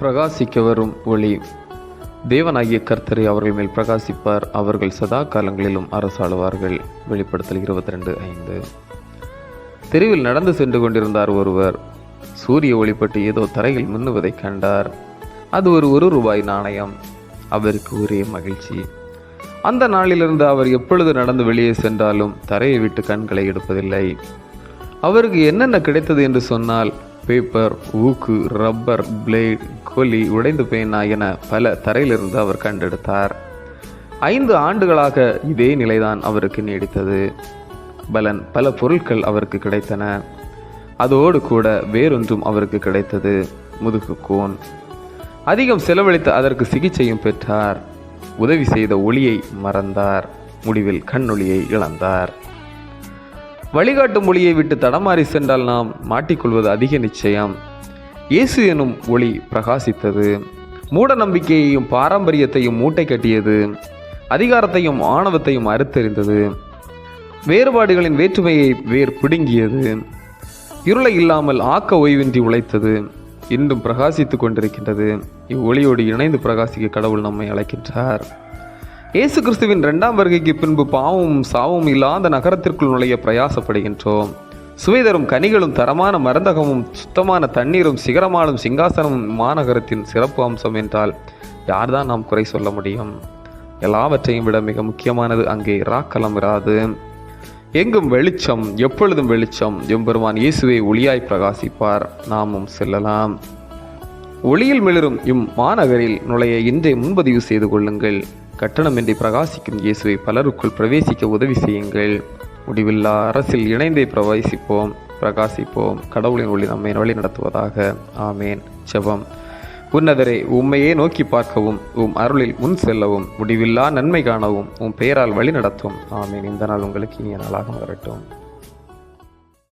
பிரகாசிக்க வரும் ஒளி. தேவனாகிய கர்த்தரை அவர்கள் மேல் பிரகாசிப்பார். அவர்கள் சதா காலங்களிலும் அரசாளுவார்கள். வெளிப்படுத்தல் இருபத்தி ரெண்டு ஐந்து. தெருவில் நடந்து சென்று கொண்டிருந்தார் ஒருவர். சூரிய ஒளிப்பட்டு ஏதோ தரையில் மின்னுவதைக் கண்டார். அது ஒரு ஒரு ரூபாய் நாணயம். அவருக்கு ஒரே மகிழ்ச்சி. அந்த நாளிலிருந்து அவர் எப்பொழுது நடந்து வெளியே சென்றாலும் தரையை விட்டு கண்களை எடுப்பதில்லை. அவருக்கு என்னென்ன கிடைத்தது என்று சொன்னால் பேப்பர் ஊக்கு ரப்பர் பிளேட் கோலி உடைந்து பேனா என பல தரையிலிருந்து அவர் கண்டெடுத்தார். ஐந்து ஆண்டுகளாக இதே நிலைதான் அவருக்கு நீடித்தது. பலன் பல பொருட்கள் அவருக்கு கிடைத்தன. அதோடு கூட வேறொன்றும் அவருக்கு கிடைத்தது. முதுகுக்கோன் அதிகம் செலவழித்து அதற்கு சிகிச்சையும் பெற்றார். உதவி செய்த ஒளியை மறந்தார். முடிவில் கண்ணொளியை இழந்தார். வழிகாட்டும் ஒளியை விட்டு தடமாறி சென்றால் நாம் மாட்டிக்கொள்வது அதிக நிச்சயம். இயேசு எனும் ஒளி பிரகாசித்தது. மூட நம்பிக்கையையும் பாரம்பரியத்தையும் மூட்டை கட்டியது. அதிகாரத்தையும் ஆணவத்தையும் அறுத்தெறிந்தது. வேறுபாடுகளின் வேற்றுமையை வேர் பிடுங்கியது. இருளை இல்லாமல் ஆக்க ஓய்வின்றி உழைத்தது. இன்றும் பிரகாசித்து கொண்டிருக்கின்றது. இவ்வொளியோடு இணைந்து பிரகாசிக்க கடவுள் நம்மை அழைக்கின்றார். இயேசு கிறிஸ்துவின் இரண்டாம் வருகைக்கு பின்பு பாவமும் சாவும் இல்லாத நகரத்திற்குள் நுழைய பிரயாசப்படுகின்றோம். சுவைதரும் கனிகளும் தரமான மருந்தகமும் சுத்தமான தண்ணீரும் சிகரமானும் சிங்காசனமும் மாநகரத்தின் சிறப்பு அம்சம் என்றால் யார்தான் நாம் குறை சொல்ல முடியும்? எல்லாவற்றையும் விட மிக முக்கியமானது அங்கே ராக்கலம் இராது. எங்கும் வெளிச்சம் எப்பொழுதும் வெளிச்சம் எம்பெருமான் இயேசுவை ஒளியாய் பிரகாசிப்பார். நாமும் செல்லலாம். ஒளியில் மிளிரும் இம் மாநகரில் நுழைய இன்றே முன்பதிவு செய்து கொள்ளுங்கள். கட்டணமின்றி பிரகாசிக்கும் இயேசுவை பலருக்குள் பிரவேசிக்க உதவி செய்யுங்கள். முடிவில்லா அரசில் இணைந்தே பிரவேசிப்போம் பிரகாசிப்போம். கடவுளின் ஒளி நம்மை வழி நடத்துவதாக. ஆமேன். செபம் உன்னதரே உம்மையே நோக்கி பார்க்கவும் உம் அருளில் முன் செல்லவும் முடிவில்லா நன்மை காணவும் உம் பெயரால் வழி நடத்தும். ஆமேன். இந்த நாள் உங்களுக்கு இனிய நாளாக வரட்டும்